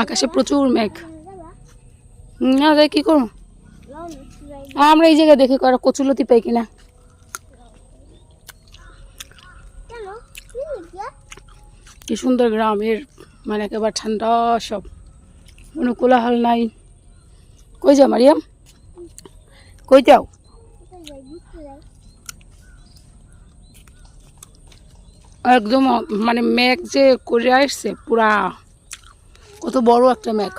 আকাশে প্রচুর মেঘ। না যাই কি করব? আমরা এই জায়গায় দেখি করা কচুলতি পাই কিনা। কি সুন্দর গ্রামের মানে একেবারে ঠান্ডা সব। কোনো কোলাহল নাই। কই যাও, মারিয়াম? কই যাও? একদম মানে মেঘ যে করে আসছে, পুরা কত বড় একটা মেঘ।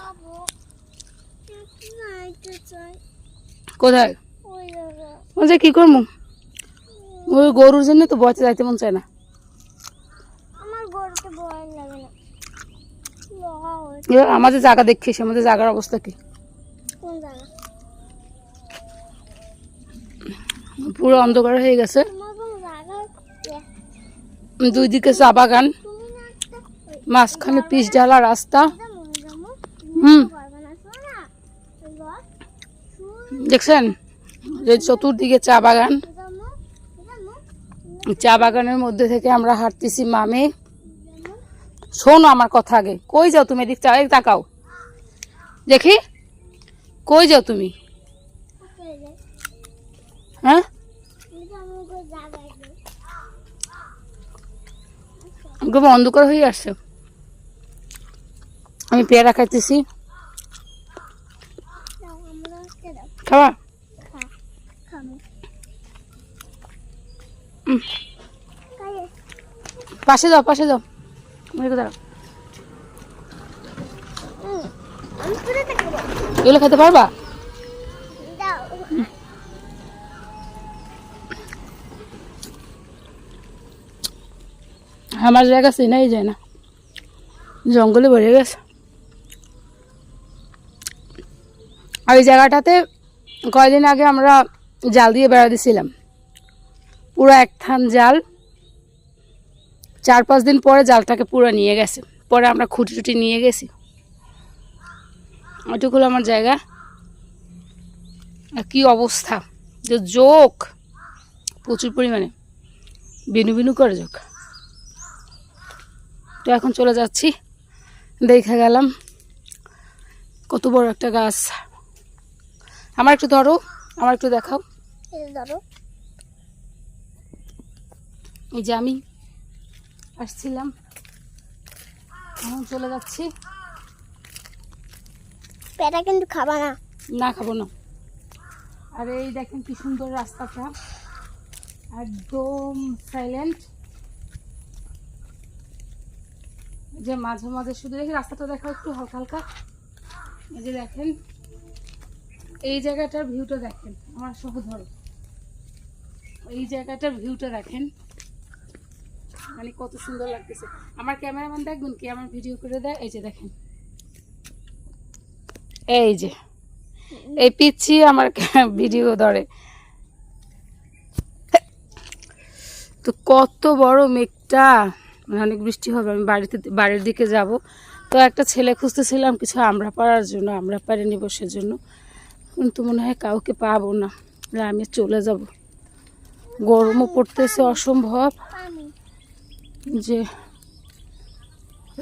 কোথায়? যে কি করব? ওই গরুর জন্য তো বয়তে যাইতে মন চায় না। এবার আমাদের জায়গা দেখিস আমাদের জায়গার অবস্থা কি? পুরো অন্ধকার হয়ে গেছে। দুই দিকে চা বাগান মাঝখানে পিস ঢালা রাস্তা। হুম। দেখছেন? যে চতুর্দিকে চা বাগান। চা বাগানের মধ্যে থেকে আমরা হাঁটতেছি, মামে, শোনো আমার কথা আগে। কই যাও তুমি এদিক চা তাকাও। দেখি। কই যাও তুমি? হ্যাঁ? অন্ধকার হয়ে আসছে। আমি পেয়ারা খাইতেছি। খাওয়া পাশে যাও পাশে যাও। এগুলো খেতে পারবা? আমার জায়গা চেনাই যায় না। জঙ্গলে ভরে গেছে আর ওই জায়গাটাতে কয়দিন আগে আমরা জাল দিয়ে বেড়া দিছিলাম। পুরো এক থান জাল। চার পাঁচ দিন পরে জালটাকে পুরো নিয়ে গেছে। পরে আমরা খুঁটি টুটি নিয়ে গেছি। ওইটুকু হলো আমার জায়গা। আর কি অবস্থা? যে যোগ প্রচুর পরিমাণে। বিনু বিনু করে যোগ তো এখন চলে যাচ্ছি। দেখে গেলাম কত বড় একটা গাছ। আমার একটু ধরো আমার একটু দেখাও। ধরো। এই যে আমি আসছিলাম এখন চলে যাচ্ছি। পেটা কিন্তু খাবা না। না খাব না। আর এই দেখেন কি সুন্দর রাস্তাটা। একদম সাইলেন্ট যে মাঝে মাঝে শুধু দেখি রাস্তাটা দেখা একটু হালকা হালকা। এই যে দেখেন এই জায়গাটার ভিউটা দেখেন, আমার সহ ধরো এই জায়গাটার ভিউটা দেখেন। মানে কত সুন্দর লাগতেছে। আমার ক্যামেরাম্যান দেখবেন কি, আমার ভিডিও করে দেয়, এই যে দেখেন। এই যে, এই পিচ্ছি আমার ভিডিও ধরে। তো কত বড় মেঘটা মানে অনেক বৃষ্টি হবে, আমি বাড়িতে, বাড়ির দিকে যাব। তো একটা ছেলে খুঁজতেছিলাম কিছু আমরা পাড়ার জন্য আমরা পাড়ে নিব সেজন্য। কিন্তু মনে হয় কাউকে পাবো না। আমি চলে যাব। গরমও পড়তেছে অসম্ভব। যে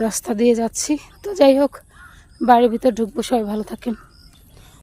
রাস্তা দিয়ে যাচ্ছি। তো যাই হোক, বাড়ির ভিতর ঢুকবো, সবাই ভালো থাকেন।